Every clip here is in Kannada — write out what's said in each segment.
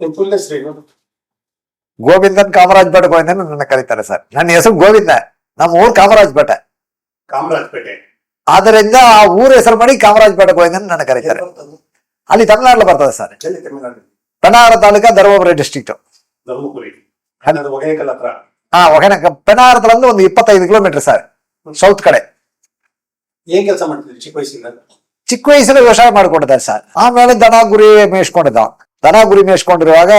ನಿಮ್ ಫುಲ್ ಹೆಸರೇನು ಗೋವಿಂದನ್ ಕಾಮರಾಜ್ ಭಟ್ ಗೋವಿಂದ ನನ್ನ ಕರೀತಾರೆ ಸರ್. ನನ್ನ ಹೆಸರು ಗೋವಿಂದ. ನಮ್ಮ ಊರು ಕಾಮರಾಜ್ ಭಟ್. ಕಾಮರಾಜಪೇಟೆ ಆದ್ದರಿಂದ ಆ ಊರ ಹೆಸರು ಮಾಡಿ ಕಾಮರಾಜ್ ಭಟ್ ಗೋವಿಂದ ನನ್ನ ಕರೀತಾರೆ. ಅಲ್ಲಿ ತಮಿಳ್ನಾಡಲ್ಲಿ ಬರ್ತದೆ ಸರ್. ಎಲ್ಲಿ ತಮಿಳ್ನಾಡು ಪೆನಾರ ತಾಲೂಕಾ ಧರ್ಮಪುರಿ ಡಿಸ್ಟ್ರಿಕ್ಟ್ ಧರ್ಮಪುರಿ. ಅನ್ನೋದು ಒಗೇಕಲ್ ಹತ್ರ. ಹಾ ಒಗನ ಪೆನಾರದಲ್ಲಿ ಒಂದು ಇಪ್ಪತ್ತೈದು ಕಿಲೋಮೀಟರ್ ಸರ್. ಸೌತ್ ಕಡೆ. ಏನ್ ಕೆಲಸ ಮಾಡ್ತಿದ್ರಿ ಚಿಕ್ಕ ವಯಸ್ಸಿಂದ? ಚಿಕ್ಕ ವಯಸ್ಸಲ್ಲಿ ವ್ಯವಸಾಯ ಮಾಡ್ಕೊಂಡಿದ್ದಾರೆ ಸರ್. ಆಮೇಲೆ ದನ ಗುರಿ ಮೇಯಿಸ್ಕೊಂಡಿದ್ದ. ದನ ಗುರಿ ಮೇಯಿಸ್ಕೊಂಡಿರುವಾಗ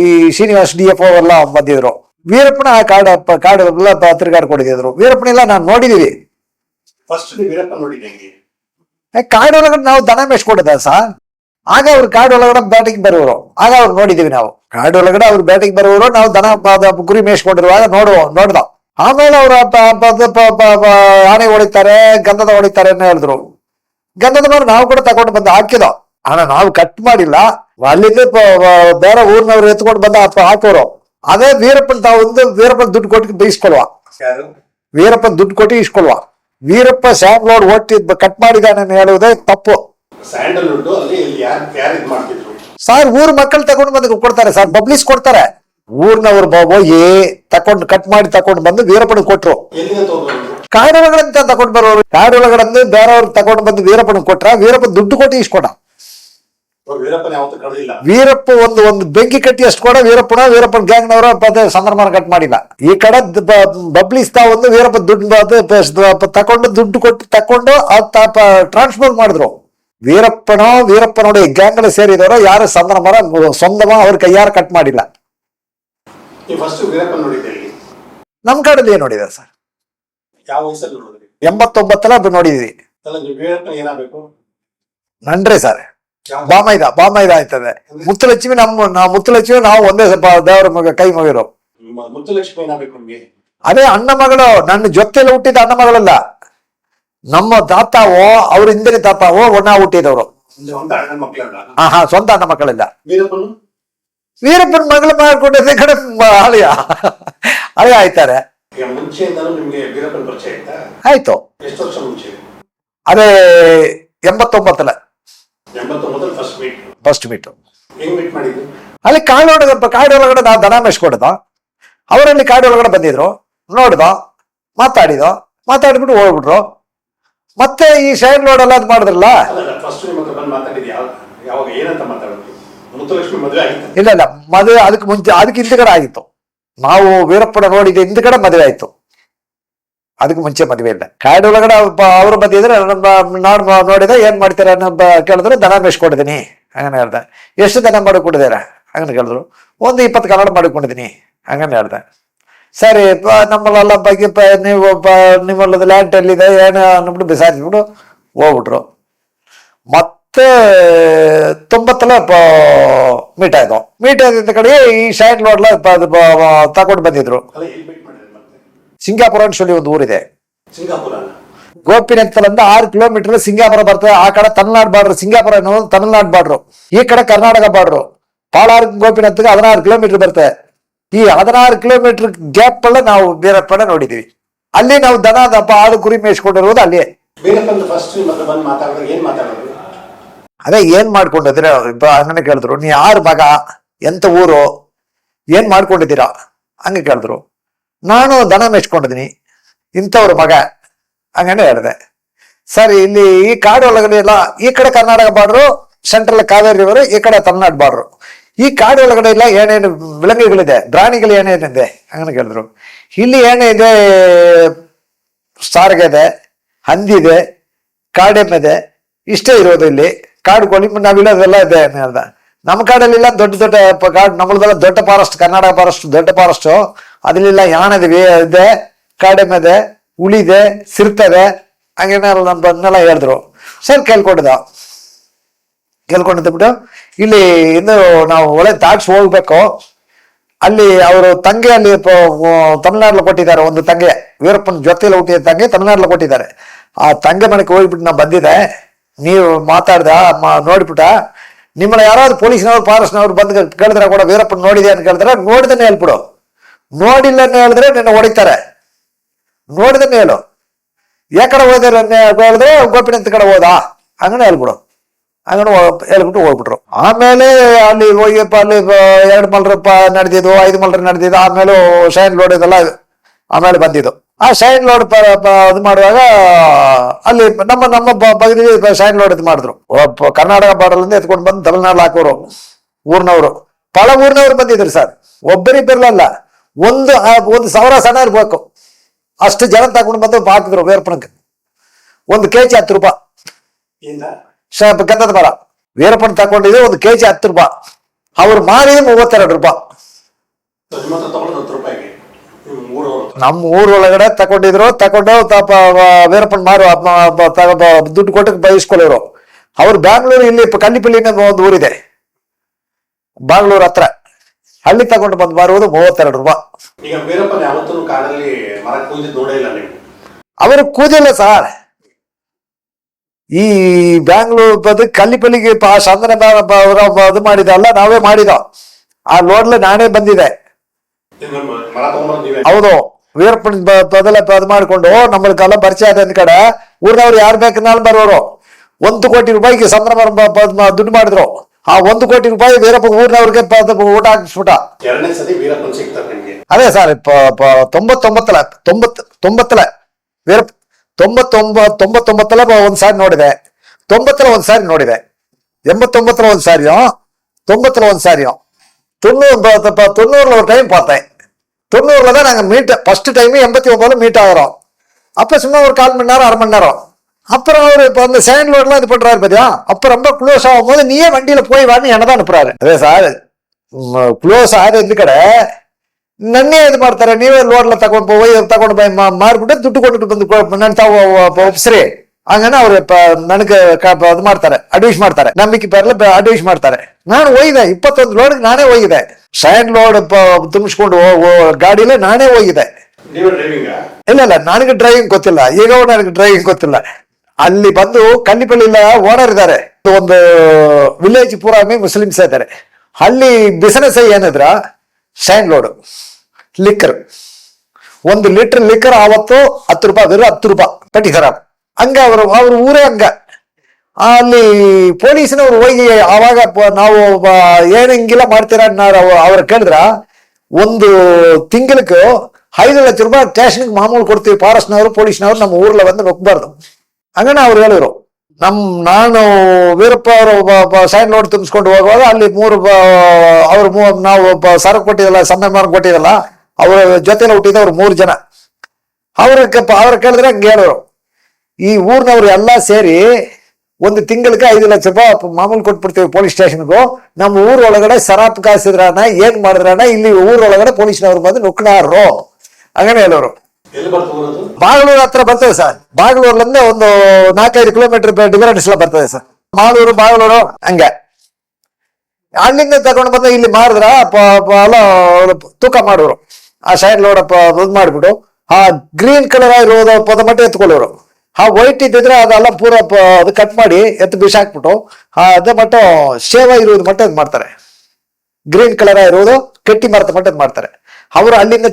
ಈ ಶ್ರೀನಿವಾಸ್ ಡಿ ಎಫ್ ಎಲ್ಲ ಬಂದಿದ್ರು ವೀರಪ್ಪನ ಕಾಡು ಪ- ಕಾಡು ಎಲ್ಲ ಪ- ತಿರುಗಾಡ್ಕೊಂಡಿದ್ರು ವೀರಪ್ಪನೆಲ್ಲ ನಾನು ನೋಡಿದೀವಿ ಫಸ್ಟ್ ನೀವು ವೀರಪ್ಪ ನೋಡಿದ್ದೆ ಹೆಂಗೆ ಏ, ಕಾಡೊಳಗಡೆ ನಾವು ದನ ಮೇಯಿಸ್ಕೊಂಡಿದ್ದ ಸರ್ ಆಗ ಅವ್ರು ಕಾಡೊಳಗಡೆ ಬ್ಯಾಟಿಂಗ್ ಬರುವರು ಆಗ ಅವ್ರು ನೋಡಿದೀವಿ ನಾವು ಕಾಡೊಳಗಡೆ ಅವ್ರು ಬ್ಯಾಟಿಂಗ್ ಬರುವರು ನಾವು ದನ ಪ- ದ- ಗುರಿ ಮೇಯಿಸ್ಕೊಂಡಿರುವಾಗ ನೋಡುವ ನೋಡ್ದ ಆಮೇಲೆ ಅವ್ರು ಆನೆ ಹೊಡಿತಾರೆ ಗಂಧದ ಹೊಡಿತಾರೆ ಅಂತ ಹೇಳಿದ್ರು ಗಂಧದ ಮರ ನಾವು ಕೂಡ ತಗೊಂಡು ಬಂದು ಹಾಕಿದೋ ಆನ ನಾವು ಕಟ್ ಮಾಡಿಲ್ಲ. ಅಲ್ಲಿಂದ ಬೇರೆ ಊರಿನವ್ರು ಎತ್ಕೊಂಡು ಬಂದ ಅಥವಾ ಹಾಕೋರು. ಅದೇ ವೀರಪ್ಪನ ತಾವು ಒಂದು ವೀರಪ್ಪನ ದುಡ್ಡು ಕೊಟ್ಟು ಬೈಸ್ಕೊಳ್ವ ವೀರಪ್ಪನ ದುಡ್ಡು ಕೊಟ್ಟು ಇಸ್ಕೊಳ್ವ. ವೀರಪ್ಪ ಸ್ಯಾಂಡ್ ಲೋಡ್ ಒಟ್ಟಿ ಕಟ್ ಮಾಡಿದಾನೆ ಹೇಳುವುದೇ ತಪ್ಪು. ಸರ್ ಊರ್ ಮಕ್ಕಳು ತಗೊಂಡು ಬಂದು ಕೊಡ್ತಾರೆ ಸರ್ ಪಬ್ಲಿಸ್ ಕೊಡ್ತಾರೆ. ಊರ್ನವ್ರು ಹೋಗಿ ತಕೊಂಡು ಕಟ್ ಮಾಡಿ ತಕೊಂಡು ಬಂದು ವೀರಪ್ಪನ ಕೊಟ್ರು. ಕಾಡೊಳಗಡೆ ಅಂತ ತಗೊಂಡ್ ಬರೋರು. ಕಾಡೊಳಗಡೆ ಬೇರೆಯವ್ರು ತಗೊಂಡು ಬಂದು ವೀರಪ್ಪನ ಕೊಟ್ರ ವೀರಪ್ಪ ದುಡ್ಡು ಕೊಟ್ಟು ಇಸ್ಕೊಡ ಅವ್ರು ವೀರಪ್ಪನ ಯಾವತ್ತೂ ಕಳೆದಿಲ್ಲ ವೀರಪ್ಪ ಒಂದು ಒಂದು ಬೆಂಕಿ ಕಟ್ಟಿ ಅಷ್ಟು ಕೂಡ ವೀರಪ್ಪನ ವೀರಪ್ಪನ ಗ್ಯಾಂಗ್ನವರು ನವರ ಸಂದರ್ಮಾನ ಕಟ್ ಮಾಡಿಲ್ಲ. ಈ ಕಡೆ ಬಬ್ಲಿಸ್ತಾ ಒಂದು ವೀರಪ್ಪ ದುಡ್ಡು ತಕೊಂಡು ದುಡ್ಡು ಕೊಟ್ಟು ತಕೊಂಡು ಟ್ರಾನ್ಸ್ಫರ್ ಮಾಡಿದ್ರು. ವೀರಪ್ಪನೋ ವೀರಪ್ಪನೋட ಗ್ಯಾಂಗ್ ಸೇರಿದವರು ಯಾರು ಸಂದರ್ಮಾನ ಸ್ವಂತಮ ಅವ್ರ ಕೈಯಾರು ಕಟ್ ಮಾಡಿಲ್ಲ. ನಮ್ ಕಡೆ ಏನ್ ನೋಡಿದೆ ಸರ್? ಎಂಬತ್ತೊಂಬತ್ತಲ್ಲ ನೋಡಿದೀವಿ. ನನ್ರಿ ಸರ್. ಬಾಮೈದ ಬಾಮೈದ ಆಯ್ತದೆ ಮುತ್ತುಲಕ್ಷ್ಮಿ ನಮ್ಮ ನಾವು ಮುತ್ತುಲಕ್ಷ್ಮಿ ನಾವು ಒಂದೇ ಸ್ವಲ್ಪ ದೇವರ ಮಗ ಕೈ ಮುಗಿರೋ ಮ- ಮುತ್ತುಲಕ್ಷ್ಮಿ ಏನಾಗಬೇಕು ನಿಮ್ಗೆ ಅದೇ ಅಣ್ಣ ಮಗಳು ನನ್ನ ಜೊತೆಲಿ ಹುಟ್ಟಿದ ಅಣ್ಣ ಮಗಳಲ್ಲ ನಮ್ಮ ತಾತಾವೋ ಅವ್ರ ಹಿಂದಿನ ತಾತಾವೋ ಒಣ ಹುಟ್ಟಿದವರು ಒಂದು ಒಂದು ಅಣ್ಣನ ಮಕ್ಕಳಲ್ಲ ಹಾ ಹಾ ಸ್ವಂತ ಅಣ್ಣ ಮಕ್ಕಳಿಲ್ಲ ವೀರಪ್ಪನು ವೀರಪ್ಪನ ಮಗಳು ಮಾಡ್ಕೊಂಡಿದ್ದೆ ಕಡೆ ಮ- ಅಳಿಯ ಅಳಿಯ ಆಯ್ತಾರೆ ಈಗ ಮುಂಚೆಯಿಂದಲೂ ನಿಮ್ಗೆ ವೀರಪ್ಪನ ಪರಿಚಯ ಆಯ್ತಾ ಆಯ್ತು ಎಷ್ಟು ವರ್ಷ ಮುಂಚೆ ಅದೇ ಎಂಬತ್ತೊಂಬತ್ತಲ್ಲ ಎಂಬತ್ತೊಂಬತ್ತಲ್ಲಿ ಫಸ್ಟ್ ಮೀಟ್ ಅಲ್ಲಿ ಕಾಡೊಳಗೆ ಕಾಡೊಳಗಡೆ ನಾವು ದನ ಮೆಸ್ಕೊಡ್ದ ಅವರಲ್ಲಿ ಕಾಡೊಳಗಡೆ ಬಂದಿದ್ರು. ನೋಡ್ದ ಮಾತಾಡಿದ ಮಾತಾಡಿಬಿಟ್ಟು ಹೋಗ್ಬಿಟ್ರು. ಮತ್ತೆ ಈ ಸೈಡ್ ರೋಡ್ ಎಲ್ಲ ಅದು ಮಾಡಿದ್ರಲ್ಲ? ಇಲ್ಲ ಇಲ್ಲ ಮದುವೆ ಅದಕ್ಕೆ ಮುಂಚೆ ಅದಕ್ಕೆ ಹಿಂದ್ಗಡೆ ಆಗಿತ್ತು. ನಾವು ವೀರಪ್ಪನ ನೋಡಿದ ಹಿಂದ್ಗಡೆ ಮದುವೆ ಆಯ್ತು. ಅದಕ್ಕೆ ಮುಂಚೆ ಮದುವೆ ಇಲ್ಲ. ಕಾಡೊಳಗಡೆ ಅವರು ಬಂದಿದ್ರೆ ನಮ್ಮ ನಾಡ್ ನೋಡಿದ ಏನ್ ಮಾಡ್ತೀರ ಅನ್ನೋ ಕೇಳಿದ್ರು ದನ ಮೇಯಿಸ್ಕೊಂಡಿದ್ದೀನಿ. ಹಂಗನೆ ಹೇಳ್ದೆ. ಎಷ್ಟು ದನ ಮಾಡಿಕೊಂಡಿದ್ದೀರಾ? ಹಂಗನ ಕೇಳಿದ್ರು. ಒಂದು ಇಪ್ಪತ್ತು ಕನ್ನಡ ಮಾಡಿಕೊಂಡಿದ್ದೀನಿ. ಹಂಗನೆ ಹೇಳ್ದೆ. ಸರಿ ನಮ್ಮಲ್ಲೆಲ್ಲ ಬಗ್ಗೆ ನೀವು ನಿಮ್ಮಲ್ಲದ ಲ್ಯಾಂಡ್ ಎಲ್ಲಿದೆ ಏನು ಅಂದ್ಬಿಟ್ಟು ಬಿಸಾರಿಸ್ಬಿಟ್ಟು ಹೋಗ್ಬಿಟ್ರು. ಮತ್ತೆ ತೊಂಬತ್ತಲ ಮೀಟ್ ಆಯ್ತು ಮೀಟ್ ಆಯ್ತಿದ್ದ ಕಡೆ ಈ ಶೈನ್ ಲೋಡ್ಲ ತಗೊಂಡು ಬಂದಿದ್ರು. ಅಲ್ಲ ಎಲ್ಲಿ ಮೀಟ್ ಮಾಡಿದ್ರೆ ಮತ್ತೆ ಸಿಂಗಾಪುರ ಅಂತ சொல்லி ಒಂದು ಊರಿದೆ ಸಿಂಗಾಪುರ ಗೋಪಿನಂತಲಿಂದ ಆರು ಕಿಲೋಮೀಟರ್ ಸಿಂಗಾಪುರ ಬರ್ತದೆ ಆ ಕಡೆ ತಮಿಳ್ನಾಡು ಬಾರ್ಡ್ರು ಸಿಂಗಾಪುರ ಅನ್ನೋದು ತಮಿಳ್ನಾಡು ಬಾರ್ಡ್ರು ಈ ಕಡೆ ಕರ್ನಾಟಕ ಬಾರ್ಡ್ರು ಪಾಲಾರು ಗೋಪಿನಂತಗೆ ಹದಿನಾರು ಕಿಲೋಮೀಟರ್ ಬರ್ತದೆ ಈ ಹದಿನಾರು ಕಿಲೋಮೀಟರ್ ಗ್ಯಾಪ್ ಅಲ್ಲ ನಾವು ವೀರಪ್ಪನ ನೋಡಿದೀವಿ ಅಲ್ಲಿ ನಾವು ದನ ದಪ್ಪ ಆಡು ಕುರಿ ಮೇಯಿಸ್ಕೊಂಡಿರೋದು ಅಲ್ಲಿ ವೀರಪ್ಪನ ಫಸ್ಟ್ ನಿಮ್ಮ ಹತ್ರ ಬಂದು ಮಾತಾಡಿದ್ರೆ ಏನ್ ಮಾತಾಡೋದು ಅದೇ ಏನ್ ಮಾಡ್ಕೊಂಡಿದ್ರೆ ಹಂಗನೆ ಕೇಳಿದ್ರು ನೀ ಯಾರ ಮಗ ಎಂತ ಊರು ಏನ್ ಮಾಡ್ಕೊಂಡಿದ್ದೀರಾ ಹಂಗೆ ಕೇಳಿದ್ರು ನಾನು ದನ ಮೆಚ್ಕೊಂಡಿದ್ದೀನಿ ಇಂಥವ್ರ ಮಗ ಹಂಗಂದ್ರೆ ಹೇಳಿದೆ. ಸರ್, ಇಲ್ಲಿ ಈ ಕಾಡು ಒಳಗಡೆ ಇಲ್ಲ ಈ ಕಡೆ Karnataka border, central Kaveri river ಈ ಕಡೆ ತಮಿಳ್ನಾಡು ಬಾರ್ಡ್ರು. ಈ ಕಾಡು ಒಳಗಡೆ ಇಲ್ಲ ಏನೇನು ವಿಲಂಗುಗಳಿದೆ, ಪ್ರಾಣಿಗಳು ಏನೇನಿದೆ ಹಂಗನ ಕೇಳಿದ್ರು. ಇಲ್ಲಿ ಏನಿದೆ ಸಾರಿಗೆ ಇದೆ, ಹಂದಿ ಹಂದಿದೆ ಇದೆ, ಇಷ್ಟೇ ಇರೋದು ಇಲ್ಲಿ. ಕಾಡು ಕೋಳಿ ನಾವು ಇಲ್ಲೋದೆಲ್ಲ ಇದೆ ಹೇಳ್ದ. ನಮ್ಮ ಕಾಡಲ್ಲಿಲ್ಲ ದೊಡ್ಡ ದೊಡ್ಡ ಪ- ಕಾಡು ನಮ್ಮದೆಲ್ಲ ದೊಡ್ಡ ಫಾರೆಸ್ಟ್ ಕರ್ನಾಟಕ ಫಾರೆಸ್ಟ್ ದೊಡ್ಡ ಫಾರೆಸ್ಟ್ ಅದ್ರಲ್ಲಿಲ್ಲ ಯಾಣದಿವೆ ಇದೆ ಕಡಿಮೆದೆ, ಉಳಿದೆ, ಸಿರ್ತದೆ ಹಂಗೇನಾರ ನಮ್ ಬಂದ್ನೆಲ್ಲ ಹೇಳಿದ್ರು. ಸರ್, ಕೇಳ್ಕೊಂಡಿದ್ದ. ಕೇಳ್ಕೊಂಡಿದ್ಬಿಟ್ಟು ಇಲ್ಲಿ ಇನ್ನು ನಾವು ಒಳ್ಳೆ ದಾಟ್ಸ್ ಹೋಗ್ಬೇಕು. ಅಲ್ಲಿ ಅವರು ತಂಗೆ ಅಲ್ಲಿ ತಮಿಳ್ನಾಡಲ್ಲಿ ಕೊಟ್ಟಿದ್ದಾರೆ ಒಂದು ತಂಗೆ. ವೀರಪ್ಪನ ಜೊತೆಯಲ್ಲಿ ಹುಟ್ಟಿದ ತಂಗೆ ತಮಿಳ್ನಾಡಲ್ಲಿ ಕೊಟ್ಟಿದ್ದಾರೆ. ಆ ತಂಗೆ ಮನೆಗೆ ಹೋಗ್ಬಿಟ್ಟು ನಾ ಬಂದಿದ್ದೆ. ನೀವು ಮಾತಾಡ್ದ ನೋಡ್ಬಿಟ್ಟ. ನಿಮ್ಮನ್ನ ಯಾರಾದ್ರು ಪೊಲೀಸ್ನವ್ರು, ಫಾರೆಸ್ಟ್ನವ್ರು ಬಂದು ಕೇಳಿದ್ರೆ ಕೂಡ ವೀರಪ್ಪನ ನೋಡಿದೆ ಅಂತ ಕೇಳಿದ್ರೆ ನೋಡಿದನೆ ಹೇಳ್ಬಿಡು. ನೋಡಿಲ್ಲ ಹೇಳಿದ್ರೆ ನಿನ್ನ ಹೊಡಿತಾರೆ. ಮೇಲೆ. ಹೇಳು ಯಾಕಡೆ ಹೋದ್ರೆ ಹೇಳಿದ್ರೆ ಗೋಪಿನಂತ ಕಡೆ ಹೋದ. ಹಂಗನೆ ಹೇಳ್ಬಿಡು. ಹಂಗನ ಹೇಳ್ಬಿಟ್ಟು ಹೋಗ್ಬಿಟ್ರು. ಆಮೇಲೆ ಅಲ್ಲಿ ಹೋಗಿಪ್ಪ ಅಲ್ಲಿ ಎರಡು ಮಲ್ರಪ್ಪ ನಡೆದಿದ್ದು, ಐದು ಮಲ್ರ ನಡೆದಿದ್ದು, ಆಮೇಲೆ ಶೈನ್ ಲೋಡ್ ಇದೆಲ್ಲ ಆಮೇಲೆ ಬಂದಿದ್ದು. ಆ ಶೈನ್ ಲೋಡ್ ಇದು ಮಾಡುವಾಗ ಅಲ್ಲಿ ನಮ್ಮ ನಮ್ಮ ಬಗಲಿಗೆ ಶೈನ್ ಲೋಡ್ ಇದು ಮಾಡಿದ್ರು. ಕರ್ನಾಟಕ ಕರ್ನಾಟಕ ಬಾರ್ಡರ್ಲಿಂದ ಎತ್ಕೊಂಡು ಬಂದು ತಮಿಳ್ನಾಡು ಹಾಕೋರು. ಊರ್ನವರು. ಪಳ ಊರ್ನವ್ರು ಬಂದಿದ್ರು ಸರ್. ಒಬ್ಬರಿಬ್ಬರಲ್ಲ ಒಂದು ಆ, ಒಂದು ಸಾವಿರ ಸಣ್ಣ ಇರ್ಬೇಕು ಅಷ್ಟು ಜನ ತಗೊಂಡು ಬಂದು ಹಾಕಿದ್ರು ವೇರ್ಪಣಕ್ಕೆ ಒಂದು ಕೆ ಜಿ ಹತ್ತು ರೂಪಾಯಿ. ಇಂದ ಶ- ಗಂಧದ ಮರ ವೀರಪ್ಪನ ತಗೊಂಡಿದ್ರೆ ಒಂದು ಕೆ ಜಿ ಹತ್ತು ರೂಪಾಯಿ. ಅವ್ರು ಮಾರಿದ ಮೂವತ್ತೆರಡು ರೂಪಾಯಿ. ನಿಮ್ಮ ಹತ್ರ ತಗೊಳ್ಳೋದು ಹತ್ತು ರೂಪಾಯಿಗೆ. ನಿಮ್ಮ ಊರವರು. ನಮ್ಮ ಊರೊಳಗಡೆ ತಗೊಂಡಿದ್ರು ತಗೊಂಡು ತಪ ವೀರಪ್ಪನ ಮಾರು ಅದ್ನ ಬ- ತ- ಬ- ದುಡ್ಡು ಕೊಟ್ಟು ಬಯಸ್ಕೊಳ್ಳೋರು ಅವ್ರು ಬ್ಯಾಂಗ್ಳೂರು ಇಲ್ಲಿ ಪ- ಕಲ್ಲಿಪಲ್ಲಿನ ಒಂದು ಊರಿದೆ. ಬಾಗ್ಳೂರ್ ಹತ್ರ. ಅಲ್ಲಿ ತಗೊಂಡು ಬಂದು ಮಾರುವುದು ಮೂವತ್ತೆರಡು ರೂಪಾಯಿ. ಈಗ ವೀರಪ್ಪನ ಯಾವತ್ತೂ ಕಾಡಲ್ಲಿ ಮರ ಕೂದಿದ್ದು ನೋಡೇ ಇಲ್ಲ ನೀವು. ಅವರು ಕೂದಿಲ್ಲ ಸರ್. ಈ ಬ್ಯಾಂಗ್ಳೂರ್ ಬದು ಕಲ್ಲಿಪಲ್ಲಿಗೆ ಆ ಚಂದನ ಬ- ಅಲ್ಲ ಅವ್ರ ಮಾಡಿದಲ್ಲ ನಾವೇ ಮಾಡಿದ. ಆ ಲೋಡ್ಲೆ ನಾನೇ ಬಂದಿದೆ. ಹೌದು. ವೀರಪ್ಪನ ಬದಲ ಅದು ಮಾಡಿಕೊಂಡು ನಮ್ಮಲ್ಲಿ ಕಲ್ಲ ಪರಿಚಯ ಆದ ಕಡೆ ಊರಿನವ್ರು ಯಾರು ಬೇಕನ್ನಾலும் ಬರೋರು ಒಂದು ಕೋಟಿ ರೂಪಾಯಿಗೆ ಸಂಭ್ರಮ ಮ- ದುಡ್ಡು ಮಾಡಿದ್ರು. ಆ ಒಂದು ಕೋಟಿ ರೂಪಾಯಿ ವೀರಪ್ಪ ಊರಿನವ್ರಿಗೆ ಪ- ಅದು ಊಟ ಹಾಕಿಸ್ಬಿಟ್ಟ ಎರಡನೇ ಸತಿ ವೀರಪ್ಪನ್ ಸಿಗ್ತಾರೆ ನಿಮ್ಗೆ ಅದೇ ಸರ್ ಪ- ಪ- ತೊಂಬತ್ತೊಂಬತ್ತಲ ತೊಂಬತ್ ತೊಂಬತ್ತಲ ವೀರಪ್ಪ ತೊಂಬತ್ತೊಂಬ ತೊಂಬತ್ತೊಂಬತ್ತಲ ಒಂದ್ ಸಾರಿ ನೋಡಿದೆ ತೊಂಬತ್ತಲ ಒಂದ್ ಸಾರಿ ನೋಡಿದೆ ಎಂಬತ್ತೊಂಬತ್ತಲ ಒಂದ್ ಸಾರಿಯೋ ತೊಂಬತ್ತಲ ಒಂದ್ ಸಾರಿಯೋ தொண்ணூறு ப- ப- தொண்ணூறுல ஒரு டைம் பார்த்தேன் தொண்ணூறுல தான் நாங்க மீட் ஃபர்ஸ்ட் டைம் எண்பத்தி ஒன்பதுல மீட் ஆகிறோம் அப்ப சும்மா ஒரு கால் மணி நேரம் அரை மணி நேரம் அப்புறம் அவர் இப்போ அந்த செகண்ட் லோட்லாம் இது பண்ணுறாரு பார்த்தியா அப்போ ரொம்ப க்ளோஸ் ஆகும் போது நீயே வண்டியில் போய் வான்னு என்ன தான் அனுப்புறாரு அதே சார் க்ளோஸ் ஆகுது இந்த கடை ನನ್ನೇ ಇದು ಮಾಡ್ತಾರೆ ನೀವೇ ಲೋಡ್ಲ ತಗೊಂಡು ಹೋಗಿ ತಗೊಂಡು ಬೈ ಮಾರ್ಬಿಟ್ಟು ದುಡ್ಡು ಕೊಟ್ಟು ಬಂದು ನನ್ನ ತಾವು ಒಪ್ಸ್ರಿ ಹಂಗನ ಅವ್ರು ನನಗೆ ಅದು ಮಾಡ್ತಾರೆ ಅಡ್ವೈಸ್ ಮಾಡ್ತಾರೆ ನಂಬಿಕೆ ಬರಲ್ಲ ಅಡ್ವೈಸ್ ಮಾಡ್ತಾರೆ ನಾನು ಹೋಗಿದೆ ಇಪ್ಪತ್ತೊಂದು ಲೋಡ್ಗೆ ನಾನೇ ಹೋಗಿದೆ ಶೈನ್ ಲೋಡ್ ತುಂಬಿಸ್ಕೊಂಡು ಗಾಡಿಲೇ ನಾನೇ ಹೋಗಿದೆ ಇಲ್ಲ ಇಲ್ಲ ನನಗೆ ಡ್ರೈವಿಂಗ್ ಗೊತ್ತಿಲ್ಲ ಈಗ ನನಗೆ ಡ್ರೈವಿಂಗ್ ಗೊತ್ತಿಲ್ಲ ಅಲ್ಲಿ ಬಂದು ಕಲ್ಲಿಪಲ್ಲಿಲ್ಲ ಓನರ್ ಇದ್ದಾರೆ. ಒಂದು ವಿಲೇಜ್ ಪೂರಾಮಿ ಮುಸ್ಲಿಮ್ಸ್ ಇದ್ದಾರೆ. ಅಲ್ಲಿ ಬಿಸಿನೆಸ್ ಏನಿದ್ರ? ಶೈನ್ ಲೋಡ್ ಲಿಕ್ಕರ್ ಒಂದು ಲೀಟರ್ ಲಿಕ್ಕರ್ ಆವತ್ತು ಹತ್ತು ರೂಪಾಯಿ ಬೇರೆ ಹತ್ತು ರೂಪಾಯಿ ಪಟ್ಟಿ ಖರಾಬ್ ಹಂಗ ಅವರು, ಅವ್ರ ಊರೇ ಹಂಗ. ಅಲ್ಲಿ ಪೊಲೀಸ್ನವ್ರು ಹೋಗಿ ಆವಾಗ ನಾವು ಏನು ಹಿಂಗಿಲ್ಲ ಮಾಡ್ತೀರ ಅವ್ರ ಕೇಳಿದ್ರ, ಒಂದು ತಿಂಗಳಕ್ಕೂ ಐದು ಲಕ್ಷ ರೂಪಾಯಿ ಸ್ಟೇಷನ್ಗೆ ಮಾಮೂಲು ಕೊಡ್ತೀವಿ, ಫಾರೆಸ್ಟ್ನವರು, ಪೊಲೀಸ್ನವರು ನಮ್ಮ ಊರ್ಲ ಬಂದು ನೊಕ್ಬಾರ್ದು ಹಂಗನ ಅವ್ರು ಹೇಳಿದ್ರು. ನಮ್, ನಾನು ವೀರಪ್ಪ ಅವರು ಸೈಡ್ ನೋಡ್ ತುಂಬಿಸ್ಕೊಂಡು ಹೋಗುವಾಗ ಅಲ್ಲಿ ಮೂರು ಅವ್ರು ನಾವು ಸರಕು ಕೊಟ್ಟಿದಲ್ಲ ಮಾರ್ಗ ಕೊಟ್ಟಿದಲ್ಲ ಅವ್ರ ಜೊತೆಲಿ ಹುಟ್ಟಿದವ್ರು ಮೂರು ಜನ. ಅವ್ರ ಅವ್ರ ಕೇಳಿದ್ರೆ ಹಂಗೆ ಹೇಳೋರು ಈ ಊರ್ನವ್ರು ಎಲ್ಲ ಸೇರಿ ಒಂದು ತಿಂಗಳಿಗೆ ಐದು ಲಕ್ಷ ರೂಪಾಯಿ ಮಾಮೂಲಿ ಕೊಟ್ಬಿಡ್ತೀವಿ ಪೊಲೀಸ್ ಸ್ಟೇಷನ್ಗೂ ನಮ್ಮ ಊರ್ ಒಳಗಡೆ ಸರಾಪ್ ಕಾಯಿಸಿದ್ರಣ್ಣ ಏನ್ ಮಾಡಿದ್ರಣ್ಣ, ಇಲ್ಲಿ ಊರೊಳಗಡೆ ಪೊಲೀಸ್ನವ್ರು ಬಂದು ನುಕ್ನಾರು ಹಂಗನೇ ಹೇಳೋರು ಬಾಗ್ಲೂರ್ ಹತ್ರ ಬರ್ತದೆ ಸರ್. ಬಾಗ್ಲೂರ್ಲಿಂದ ಒಂದು ನಾಲ್ಕೈದು ಕಿಲೋಮೀಟರ್ ಡಿಫರೆನ್ಸ್ ಎಲ್ಲ ಬರ್ತದೆ ಸರ್. ಮಾಲೂರು ಬಾಗಲೂರು ಹಂಗೆ. ಅಲ್ಲಿಂದ ತಗೊಂಡು ಬಂದು ಇಲ್ಲಿ ಮಾರಿದ್ರ ತೂಕ ಮಾಡೋರು. ಆ ಸೈಡ್ ಲೋಡ್ ಇದು ಮಾಡ್ಬಿಟ್ಟು, ಆ ಗ್ರೀನ್ ಕಲರ್ ಆಗಿರೋದು ಪದ ಮಟ್ಟ ಎತ್ಕೊಳ್ಳೋರು. ಆ ವೈಟ್ ಇದ್ದಿದ್ರೆ ಅದೆಲ್ಲ ಪೂರ ಅದು ಕಟ್ ಮಾಡಿ ಎತ್ತು ಬಿಸಾಕ್ಬಿಟ್ಟು, ಆ ಅದೇ ಮಟ್ಟ ಸೇವ ಇರೋದು ಮಟ್ಟ ಇದು ಮಾಡ್ತಾರೆ. ಗ್ರೀನ್ ಕಲರ್ ಇರೋದು, ಕಟ್ಟಿ ಮರದ ಮಟ್ಟ ಇದು ಮಾಡ್ತಾರೆ. ಅವರು ಅಲ್ಲಿಂದ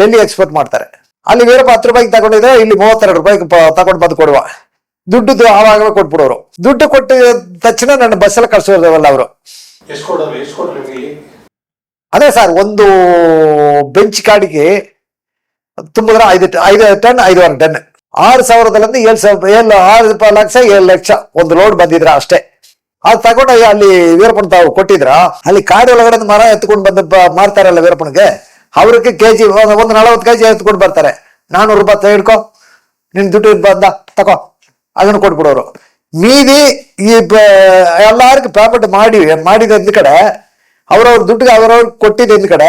ಡೆಲ್ಲಿ ಎಕ್ಸ್ಪೋರ್ಟ್ ಮಾಡ್ತಾರೆ. ಅಲ್ಲಿ ವೀರಪ್ಪ ಹತ್ತು ರೂಪಾಯಿಗೆ ತಗೊಂಡಿದ್ರೆ ಇಲ್ಲಿ ಮೂವತ್ತೆರಡು ರೂಪಾಯಿಗೆ ತಗೊಂಡ್ ಬಂದು ಕೊಡುವ. ದುಡ್ಡು ಆವಾಗ ಕೊಟ್ಬಿಡೋರು. ದುಡ್ಡು ಕೊಟ್ಟ ತಕ್ಷಣ ನನ್ನ ಬಸ್ಸಲ್ಲಿ ಕಳ್ಸೋದವಲ್ಲ ಅವರು. ಅದೇ ಸರ್ ಒಂದು ಬೆಂಚ್ ಕಾಡಿಗೆ ತುಂಬಿದ್ರೆ ಐದು ಐದು ಟನ್ ಐದುವರೆ ಟನ್ ಆರು ಸಾವಿರದಲ್ಲಿ ಏಳು ಸಾವಿರ ಏಳು ಆರು ಲಕ್ಷ ಏಳು ಲಕ್ಷ ಒಂದು ಲೋಡ್ ಬಂದಿದ್ರ ಅಷ್ಟೇ. ಅದು ತಗೊಂಡು ಅಲ್ಲಿ ವೀರಪ್ಪನ ತಾವು ಕೊಟ್ಟಿದ್ರ. ಅಲ್ಲಿ ಕಾಡು ಒಳಗಡೆ ಮರ ಎತ್ಕೊಂಡು ಬಂದು ಮಾರ್ತಾರಲ್ಲ ವೀರಪ್ಪನಿಗೆ. ಅವ್ರಿಗೆ ಕೆ ಜಿ ಒಂದು ನಲವತ್ತು ಕೆಜಿ ಎತ್ಕೊಂಡು ಬರ್ತಾರೆ. ನಾನೂರು ರೂಪಾಯಿ ತೆಗೆಡ್ಕೊ ನಿನ್ ದುಡ್ಡು ಬಂದ ತಗೋ ಅದನ್ನು ಕೊಟ್ಬಿಡೋರು. ಮೀದಿ ಈ ಎಲ್ಲಾರ್ಗು ಪೇಮೆಂಟ್ ಮಾಡಿ ಮಾಡಿದ ಕಡೆ ಅವ್ರವ್ರ ದುಡ್ಡಿಗೆ ಅವ್ರವ್ರ ಕೊಟ್ಟಿದ್ದ ಕಡೆ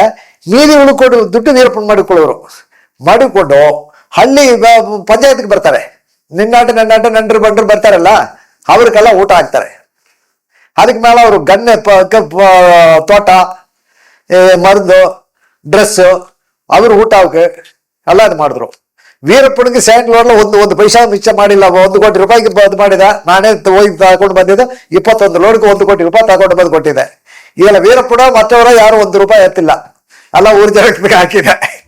ಮೀದಿ ಉಳ್ಕೊಂಡು ದುಡ್ಡು ನಿರ್ಪಣ ಮಾಡಿಕೊಳ್ಳೋರು. ಮಾಡಿಕೊಂಡು ಹಳ್ಳಿ ಪಂಚಾಯತ್ಗೆ ಬರ್ತಾರೆ. ನಿನ್ನಾಟ ನನ್ನಾಟ ನೆಂಟರು ಬಂಡ್ರು ಬರ್ತಾರಲ್ಲ ಅವ್ರಿಗೆಲ್ಲ ಊಟ ಹಾಕ್ತಾರೆ. ಅದಕ್ಕೆ ಮೇಲೆ ಅವರು ಗನ್ನೆ ಕ- ತೋಟ ಏ, ಡ್ರೆಸ್ ಅವರು ಊಟ ಎಲ್ಲ ಅದು ಮಾಡಿದ್ರು. ವೀರಪ್ಪನಿಗೆ ಸ್ಯಾಂಡ್ಲೋಡ್ ಒಂದು ಒಂದು ಪೈಸಾ ಮಿಚ್ಚ ಮಾಡಿಲ್ಲ ಒಂದು ಕೋಟಿ ರೂಪಾಯಿಗೆ ಅದು ಮಾಡಿದ. ನಾನೇ ಹೋಗಿ ತಗೊಂಡು ಬಂದಿದ್ದೆ. ಇಪ್ಪತ್ತೊಂದು ಲೋಡ್ಗೆ ಒಂದು ಕೋಟಿ ರೂಪಾಯಿ ತಗೊಂಡು ಬಂದು ಕೊಟ್ಟಿದೆ ಈಗ ವೀರಪ್ಪನ ಮತ್ತವರ ಯಾರು ಒಂದು ರೂಪಾಯಿ ಎತ್ತಿಲ್ಲ. ಅಲ್ಲ ಊರ್ ಹಾಕಿದೆ.